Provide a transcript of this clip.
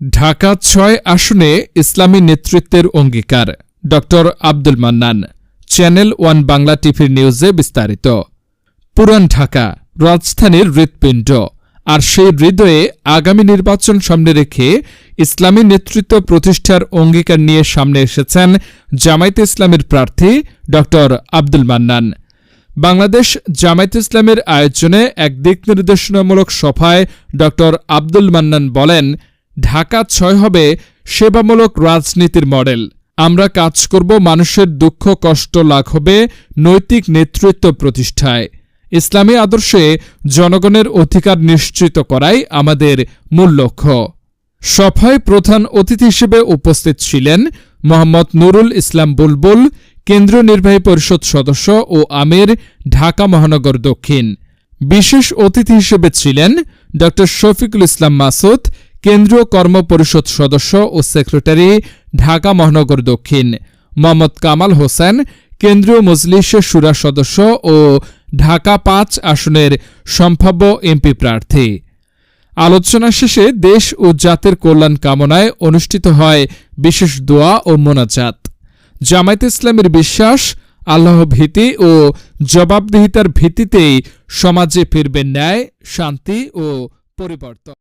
ঢাকা ছয় আসনে ইসলামী নেতৃত্বের অঙ্গীকার ড আব্দুল মান্নান, চ্যানেল ওয়ান বাংলা টিভির নিউজে বিস্তারিত। পুরান ঢাকা, রাজধানীর হৃৎপিণ্ড, আর সেই হৃদয়ে আগামী নির্বাচন সামনে রেখে ইসলামী নেতৃত্ব প্রতিষ্ঠার অঙ্গীকার নিয়ে সামনে এসেছেন জামায়াতে ইসলামের প্রার্থী ড আব্দুল মান্নান। বাংলাদেশ জামায়াত ইসলামের আয়োজনে এক দিক নির্দেশনামূলক সভায় ড আব্দুল মান্নান বলেন ঢাকা ছয় হবে সেবামূলক রাজনীতির মডেল। আমরা কাজ করব মানুষের দুঃখ, কষ্ট লাঘবে নৈতিক নেতৃত্ব প্রতিষ্ঠায়। ইসলামী আদর্শে জনগণের অধিকার নিশ্চিত করাই আমাদের মূল লক্ষ্য। সভায় প্রধান অতিথি হিসেবে উপস্থিত ছিলেন মোহাম্মদ নুরুল ইসলাম বুলবুল, কেন্দ্রীয় নির্বাহী পরিষদ সদস্য ও আমির, ঢাকা মহানগর দক্ষিণ। বিশেষ অতিথি হিসেবে ছিলেন ড শফিকুল ইসলাম মাসুদ কেন্দ্রীয় কর্ম পরিষদ সদস্য ও সেক্রেটারি ঢাকা মহানগর দক্ষিণ, মোহাম্মদ কামাল হোসেন, কেন্দ্রীয় মজলিসের সুরা সদস্য ও ঢাকা পাঁচ আসনের সম্ভাব্য এমপি প্রার্থী। আলোচনা শেষে দেশ ও জাতের কল্যাণ কামনায় অনুষ্ঠিত হয় বিশেষ দোয়া ও মোনাজাত। জামায়াত ইসলামের বিশ্বাস আল্লাহ ভীতি ও জবাবদিহিতার ভিত্তিতেই সমাজে ফিরবে ন্যায়, শান্তি ও পরিবর্তন।